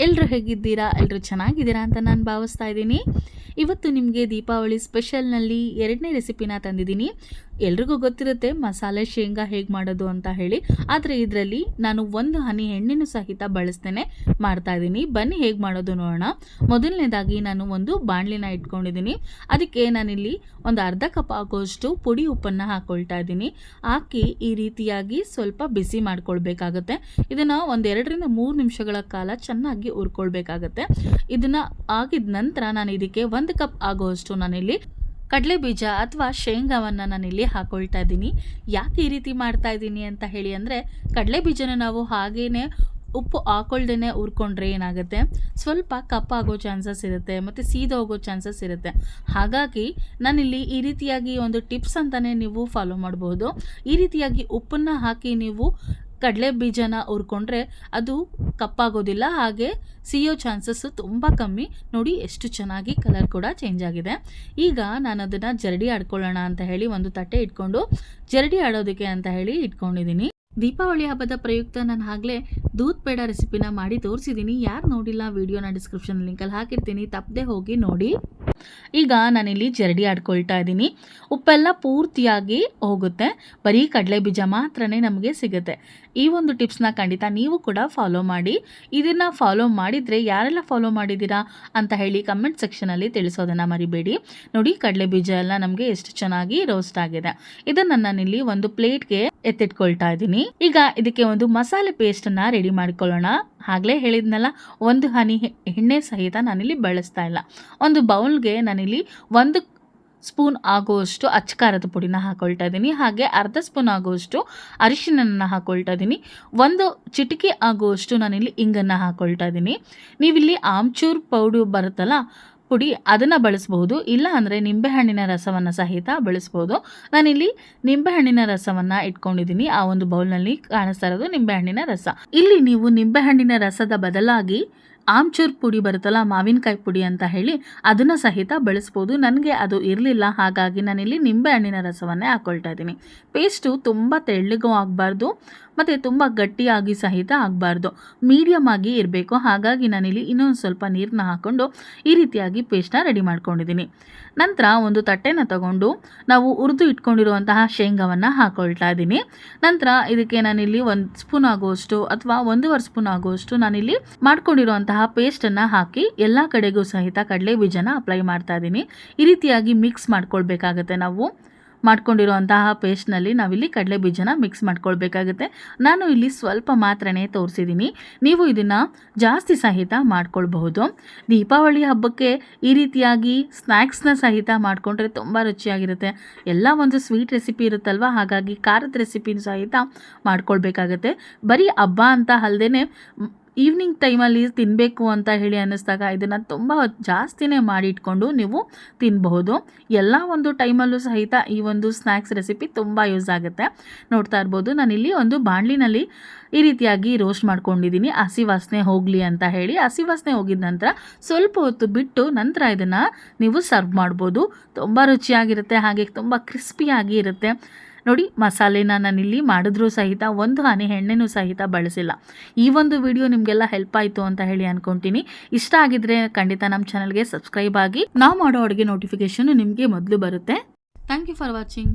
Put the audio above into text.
ಎಲ್ಲರೂ ಹೇಗಿದ್ದೀರಾ? ಎಲ್ಲರೂ ಚೆನ್ನಾಗಿದ್ದೀರಾ ಅಂತ ನಾನು ಭಾವಿಸ್ತಾ ಇದ್ದೀನಿ. ಇವತ್ತು ನಿಮಗೆ ದೀಪಾವಳಿ ಸ್ಪೆಷಲ್ನಲ್ಲಿ ಎರಡನೇ ರೆಸಿಪಿನ ತಂದಿದ್ದೀನಿ. ಎಲ್ರಿಗೂ ಗೊತ್ತಿರುತ್ತೆ ಮಸಾಲೆ ಶೇಂಗಾ ಹೇಗೆ ಮಾಡೋದು ಅಂತ ಹೇಳಿ. ಆದರೆ ಇದರಲ್ಲಿ ನಾನು ಒಂದು ಹನಿ ಎಣ್ಣೆನೂ ಸಹಿತ ಬಳಸ್ತೇನೆ ಮಾಡ್ತಾ ಇದ್ದೀನಿ ಬನ್ನಿ ಹೇಗೆ ಮಾಡೋದು ನೋಡೋಣ. ಮೊದಲನೇದಾಗಿ ನಾನು ಒಂದು ಬಾಣಲಿನ ಇಟ್ಕೊಂಡಿದ್ದೀನಿ ಅದಕ್ಕೆ ನಾನಿಲ್ಲಿ ಒಂದು ಅರ್ಧ ಕಪ್ ಆಗೋಷ್ಟು ಪುಡಿ ಉಪ್ಪನ್ನು ಹಾಕ್ಕೊಳ್ತಾ ಇದ್ದೀನಿ ಹಾಕಿ ಈ ರೀತಿಯಾಗಿ ಸ್ವಲ್ಪ ಬಿಸಿ ಮಾಡ್ಕೊಳ್ಬೇಕಾಗತ್ತೆ. ಇದನ್ನು ಒಂದೆರಡರಿಂದ ಮೂರು ನಿಮಿಷಗಳ ಕಾಲ ಚೆನ್ನಾಗಿ ಹುರ್ಕೊಳ್ಬೇಕಾಗತ್ತೆ. ಇದನ್ನು ಆಗಿದ ನಂತರ ನಾನು ಇದಕ್ಕೆ ಒಂದು ಕಪ್ ಆಗೋಷ್ಟು ನಾನಿಲ್ಲಿ ಕಡಲೆ ಬೀಜ ಅಥವಾ ಶೇಂಗಾವನ್ನು ನಾನಿಲ್ಲಿ ಹಾಕೊಳ್ತಾ ಇದ್ದೀನಿ. ಯಾಕೆ ಈ ರೀತಿ ಮಾಡ್ತಾ ಇದ್ದೀನಿ ಅಂತ ಹೇಳಿ ಅಂದರೆ ಕಡಲೆ ಬೀಜನ ನಾವು ಹಾಗೇನೆ ಉಪ್ಪು ಹಾಕೊಳ್ದೇ ಉರ್ಕೊಂಡ್ರೆ ಏನಾಗುತ್ತೆ? ಸ್ವಲ್ಪ ಕಪ್ಪಾಗೋ ಚಾನ್ಸಸ್ ಇರುತ್ತೆ, ಮತ್ತು ಸೀದೋಗೋ ಚಾನ್ಸಸ್ ಇರುತ್ತೆ. ಹಾಗಾಗಿ ನಾನಿಲ್ಲಿ ಈ ರೀತಿಯಾಗಿ ಒಂದು ಟಿಪ್ಸ್ ಅಂತಲೇ ನೀವು ಫಾಲೋ ಮಾಡ್ಬೋದು. ಈ ರೀತಿಯಾಗಿ ಉಪ್ಪನ್ನು ಹಾಕಿ ನೀವು ಕಡಲೆ ಬೀಜನ ಹುರ್ಕೊಂಡ್ರೆ ಅದು ಕಪ್ಪಾಗೋದಿಲ್ಲ, ಹಾಗೆ ಸಿಯೋ ಚಾನ್ಸಸ್ಸು ತುಂಬ ಕಮ್ಮಿ. ನೋಡಿ ಎಷ್ಟು ಚೆನ್ನಾಗಿ ಕಲರ್ ಕೂಡ ಚೇಂಜ್ ಆಗಿದೆ. ಈಗ ನಾನು ಅದನ್ನು ಜರಡಿ ಆಡ್ಕೊಳ್ಳೋಣ ಅಂತ ಹೇಳಿ ಒಂದು ತಟ್ಟೆ ಇಟ್ಕೊಂಡು ಜರಡಿ ಆಡೋದಕ್ಕೆ ಅಂತ ಹೇಳಿ ಇಟ್ಕೊಂಡಿದ್ದೀನಿ. ದೀಪಾವಳಿ ಹಬ್ಬದ ಪ್ರಯುಕ್ತ ನಾನು ಆಗಲೇ ದೂದ್ ಪೇಡ ರೆಸಿಪಿನ ಮಾಡಿ ತೋರಿಸಿದ್ದೀನಿ. ಯಾರು ನೋಡಿಲ್ಲ, ವಿಡಿಯೋನ ಡಿಸ್ಕ್ರಿಪ್ಷನ್ ಲಿಂಕಲ್ಲಿ ಹಾಕಿರ್ತೀನಿ. ತಪ್ಪದೆ ಹೋಗಿ ನೋಡಿ. ಈಗ ನಾನಿಲ್ಲಿ ಜರಡಿ ಆಡ್ಕೊಳ್ತಾ ಇದ್ದೀನಿ. ಉಪ್ಪೆಲ್ಲ ಪೂರ್ತಿಯಾಗಿ ಹೋಗುತ್ತೆ. ಬರೀ ಕಡಲೆ ಬೀಜ ಮಾತ್ರನೇ ನಮಗೆ ಸಿಗುತ್ತೆ. ಈ ಒಂದು ಟಿಪ್ಸ್ನ ಖಂಡಿತ ನೀವು ಕೂಡ ಫಾಲೋ ಮಾಡಿ. ಇದನ್ನು ಫಾಲೋ ಮಾಡಿದರೆ ಯಾರೆಲ್ಲ ಫಾಲೋ ಮಾಡಿದ್ದೀರಾ ಅಂತ ಹೇಳಿ ಕಮೆಂಟ್ ಸೆಕ್ಷನಲ್ಲಿ ತಿಳಿಸೋದನ್ನು ಮರಿಬೇಡಿ. ನೋಡಿ ಕಡಲೆ ಬೀಜ ಎಲ್ಲ ನಮಗೆ ಎಷ್ಟು ಚೆನ್ನಾಗಿ ರೋಸ್ಟ್ ಆಗಿದೆ. ಇದನ್ನು ನಾನಿಲ್ಲಿ ಒಂದು ಪ್ಲೇಟ್ಗೆ ಎತ್ತಿಟ್ಕೊಳ್ತಾ ಇದ್ದೀನಿ. ಈಗ ಇದಕ್ಕೆ ಒಂದು ಮಸಾಲೆ ಪೇಸ್ಟನ್ನು ರೆಡಿ ಮಾಡ್ಕೊಳ್ಳೋಣ. ಆಗಲೇ ಹೇಳಿದ್ನಲ್ಲ, ಒಂದು ಹನಿ ಎಣ್ಣೆ ಸಹಿತ ನಾನಿಲ್ಲಿ ಬಳಸ್ತಾ ಇಲ್ಲ. ಒಂದು ಬೌಲ್ಗೆ ನಾನಿಲ್ಲಿ ಒಂದು ಸ್ಪೂನ್ ಆಗುವಷ್ಟು ಅಚ್ಚಕಾರದ ಪುಡಿನ ಹಾಕೊಳ್ತಾ ಇದ್ದೀನಿ ಹಾಗೆ ಅರ್ಧ ಸ್ಪೂನ್ ಆಗುವಷ್ಟು ಅರಿಶಿನನ್ನು ಹಾಕೊಳ್ತಾ ಇದ್ದೀನಿ ಒಂದು ಚಿಟಿಕೆ ಆಗುವಷ್ಟು ನಾನಿಲ್ಲಿ ಇಂಗನ್ನು ಹಾಕೊಳ್ತಾ ಇದ್ದೀನಿ ನೀವಿಲ್ಲಿ ಆಮ್ಚೂರ್ ಪೌಡರ್ ಬರುತ್ತಲ್ಲ, ಪುಡಿ ಅದನ್ನು ಬಳಸ್ಬೋದು ಇಲ್ಲ ಅಂದರೆ ನಿಂಬೆಹಣ್ಣಿನ ರಸವನ್ನು ಸಹಿತ ಬಳಸ್ಬೋದು ನಾನಿಲ್ಲಿ ನಿಂಬೆಹಣ್ಣಿನ ರಸವನ್ನು ಇಟ್ಕೊಂಡಿದ್ದೀನಿ ಆ ಒಂದು ಬೌಲ್ನಲ್ಲಿ ಕಾಣಿಸ್ತಾ ಇರೋದು ನಿಂಬೆಹಣ್ಣಿನ ರಸ. ಇಲ್ಲಿ ನೀವು ನಿಂಬೆಹಣ್ಣಿನ ರಸದ ಬದಲಾಗಿ ಆಮ್ಚೂರ್ ಪುಡಿ ಬರುತ್ತಲ್ಲ, ಮಾವಿನಕಾಯಿ ಪುಡಿ ಅಂತ ಹೇಳಿ ಅದನ್ನು ಸಹಿತ ಬಳಸ್ಬೋದು. ನನಗೆ ಅದು ಇರಲಿಲ್ಲ, ಹಾಗಾಗಿ ನಾನಿಲ್ಲಿ ನಿಂಬೆ ಹಣ್ಣಿನ ರಸವನ್ನೇ ಹಾಕ್ಕೊಳ್ತಾ ಇದ್ದೀನಿ. ಪೇಸ್ಟು ತುಂಬ ತೆಳ್ಳಗೂ ಆಗಬಾರ್ದು, ಮತ್ತು ತುಂಬ ಗಟ್ಟಿಯಾಗಿ ಸಹಿತ ಆಗಬಾರ್ದು. ಮೀಡಿಯಮ್ ಆಗಿ ಇರಬೇಕು, ಹಾಗಾಗಿ ನಾನಿಲ್ಲಿ ಇನ್ನೊಂದು ಸ್ವಲ್ಪ ನೀರನ್ನ ಹಾಕ್ಕೊಂಡು ಈ ರೀತಿಯಾಗಿ ಪೇಸ್ಟನ್ನ ರೆಡಿ ಮಾಡ್ಕೊಂಡಿದ್ದೀನಿ. ನಂತರ ಒಂದು ತಟ್ಟೆನ ತಗೊಂಡು ನಾವು ಹುರಿದು ಇಟ್ಕೊಂಡಿರುವಂತಹ ಶೇಂಗಾವನ್ನು ಹಾಕೊಳ್ತಾ ಇದ್ದೀನಿ. ನಂತರ ಇದಕ್ಕೆ ನಾನಿಲ್ಲಿ ಒಂದು ಸ್ಪೂನ್ ಆಗುವಷ್ಟು ಅಥವಾ ಒಂದೂವರೆ ಸ್ಪೂನ್ ಆಗುವಷ್ಟು ನಾನಿಲ್ಲಿ ಮಾಡ್ಕೊಂಡಿರುವಂತಹ ಪೇಸ್ಟನ್ನು ಹಾಕಿ ಎಲ್ಲ ಕಡೆಗೂ ಸಹಿತ ಕಡಲೆ ಬೀಜನ ಅಪ್ಲೈ ಮಾಡ್ತಾ ಇದ್ದೀನಿ. ಈ ರೀತಿಯಾಗಿ ಮಿಕ್ಸ್ ಮಾಡ್ಕೊಳ್ಬೇಕಾಗತ್ತೆ ನಾವು. ಮಾಡ್ಕೊಂಡಿರುವಂತಹ ಪೇಸ್ಟ್ನಲ್ಲಿ ನಾವಿಲ್ಲಿ ಕಡಲೆ ಬೀಜನ ಮಿಕ್ಸ್ ಮಾಡ್ಕೊಳ್ಬೇಕಾಗುತ್ತೆ. ನಾನು ಇಲ್ಲಿ ಸ್ವಲ್ಪ ಮಾತ್ರನೇ ತೋರಿಸಿದ್ದೀನಿ. ನೀವು ಇದನ್ನು ಜಾಸ್ತಿ ಸಹಿತ ಮಾಡ್ಕೊಳ್ಬಹುದು. ದೀಪಾವಳಿ ಹಬ್ಬಕ್ಕೆ ಈ ರೀತಿಯಾಗಿ ಸ್ನ್ಯಾಕ್ಸ್ನ ಸಹಿತ ಮಾಡಿಕೊಂಡ್ರೆ ತುಂಬ ರುಚಿಯಾಗಿರುತ್ತೆ. ಎಲ್ಲ ಒಂದು ಸ್ವೀಟ್ ರೆಸಿಪಿ ಇರುತ್ತಲ್ವ? ಹಾಗಾಗಿ ಖಾರದ ರೆಸಿಪಿನ ಸಹಿತ ಮಾಡ್ಕೊಳ್ಬೇಕಾಗತ್ತೆ. ಬರೀ ಹಬ್ಬ ಅಂತ ಅಲ್ಲದೆ ಈವ್ನಿಂಗ್ ಟೈಮಲ್ಲಿ ತಿನ್ನಬೇಕು ಅಂತ ಹೇಳಿ ಅನ್ನಿಸ್ದಾಗ ಇದನ್ನು ತುಂಬ ಜಾಸ್ತಿನೇ ಮಾಡಿ ಇಟ್ಕೊಂಡು ನೀವು ತಿನ್ನಬಹುದು ಎಲ್ಲ ಒಂದು ಟೈಮಲ್ಲೂ ಸಹಿತ ಈ ಒಂದು ಸ್ನ್ಯಾಕ್ಸ್ ರೆಸಿಪಿ ತುಂಬ ಯೂಸ್ ಆಗುತ್ತೆ. ನೋಡ್ತಾ ಇರ್ಬೋದು, ನಾನಿಲ್ಲಿ ಒಂದು ಬಾಣಲಿನಲ್ಲಿ ಈ ರೀತಿಯಾಗಿ ರೋಸ್ಟ್ ಮಾಡ್ಕೊಂಡಿದ್ದೀನಿ ಹಸಿ ವಾಸನೆ ಹೋಗಲಿ ಅಂತ ಹೇಳಿ. ಹಸಿ ವಾಸನೆ ಹೋಗಿದ ನಂತರ ಸ್ವಲ್ಪ ಹೊತ್ತು ಬಿಟ್ಟು ನಂತರ ಇದನ್ನು ನೀವು ಸರ್ವ್ ಮಾಡ್ಬೋದು. ತುಂಬ ರುಚಿಯಾಗಿರುತ್ತೆ, ಹಾಗೆ ತುಂಬ ಕ್ರಿಸ್ಪಿಯಾಗಿ ಇರುತ್ತೆ. ನೋಡಿ, ಮಸಾಲೆನ ನಾನಿಲ್ಲಿ ಮಾಡಿದ್ರೂ ಸಹಿತ, ಒಂದು ಹನಿ ಎಣ್ಣೆನೂ ಸಹಿತ ಬಳಸಿಲ್ಲ. ಈ ಒಂದು ವಿಡಿಯೋ ನಿಮಗೆಲ್ಲ ಹೆಲ್ಪ್ ಆಯಿತು ಅಂತ ಹೇಳಿ ಅನ್ಕೊಂತೀನಿ. ಇಷ್ಟ ಆಗಿದ್ರೆ ಖಂಡಿತ ನಮ್ಮ ಚಾನಲ್ಗೆ ಸಬ್ಸ್ಕ್ರೈಬ್ ಆಗಿ, ನಾವು ಮಾಡೋ ಅಡುಗೆ ನೋಟಿಫಿಕೇಶನ್ ನಿಮಗೆ ಮೊದಲು ಬರುತ್ತೆ. Thank you for watching